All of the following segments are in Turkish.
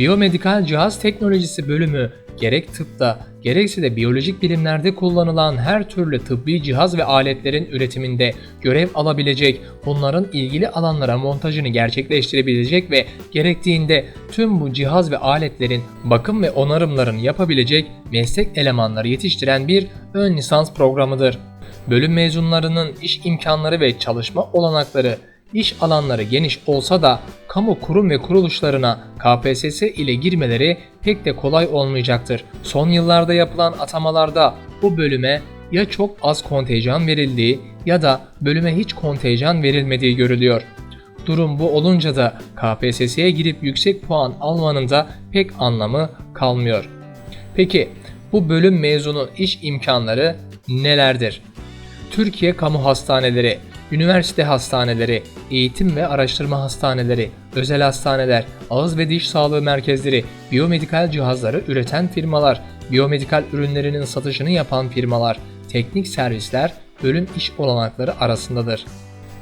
Biyomedikal cihaz teknolojisi bölümü gerek tıpta gerekse de biyolojik bilimlerde kullanılan her türlü tıbbi cihaz ve aletlerin üretiminde görev alabilecek, bunların ilgili alanlara montajını gerçekleştirebilecek ve gerektiğinde tüm bu cihaz ve aletlerin bakım ve onarımlarını yapabilecek meslek elemanları yetiştiren bir ön lisans programıdır. Bölüm mezunlarının iş imkanları ve çalışma olanakları iş alanları geniş olsa da kamu kurum ve kuruluşlarına KPSS ile girmeleri pek de kolay olmayacaktır. Son yıllarda yapılan atamalarda bu bölüme ya çok az kontenjan verildiği ya da bölüme hiç kontenjan verilmediği görülüyor. Durum bu olunca da KPSS'ye girip yüksek puan almanın da pek anlamı kalmıyor. Peki bu bölüm mezunu iş imkanları nelerdir? Türkiye Kamu Hastaneleri, üniversite hastaneleri, eğitim ve araştırma hastaneleri, özel hastaneler, ağız ve diş sağlığı merkezleri, biyomedikal cihazları üreten firmalar, biyomedikal ürünlerinin satışını yapan firmalar, teknik servisler bölüm iş olanakları arasındadır.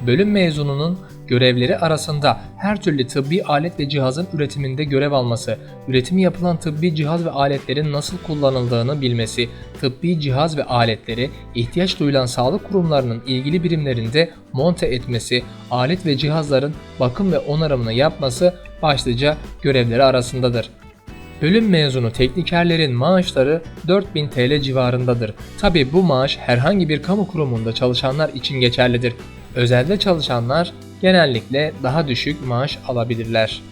Bölüm mezununun görevleri arasında her türlü tıbbi alet ve cihazın üretiminde görev alması, üretimi yapılan tıbbi cihaz ve aletlerin nasıl kullanıldığını bilmesi, tıbbi cihaz ve aletleri ihtiyaç duyulan sağlık kurumlarının ilgili birimlerinde monte etmesi, alet ve cihazların bakım ve onarımını yapması başlıca görevleri arasındadır. Bölüm mezunu teknikerlerin maaşları 4000 TL civarındadır. Tabi bu maaş herhangi bir kamu kurumunda çalışanlar için geçerlidir. Özelde çalışanlar genellikle daha düşük maaş alabilirler.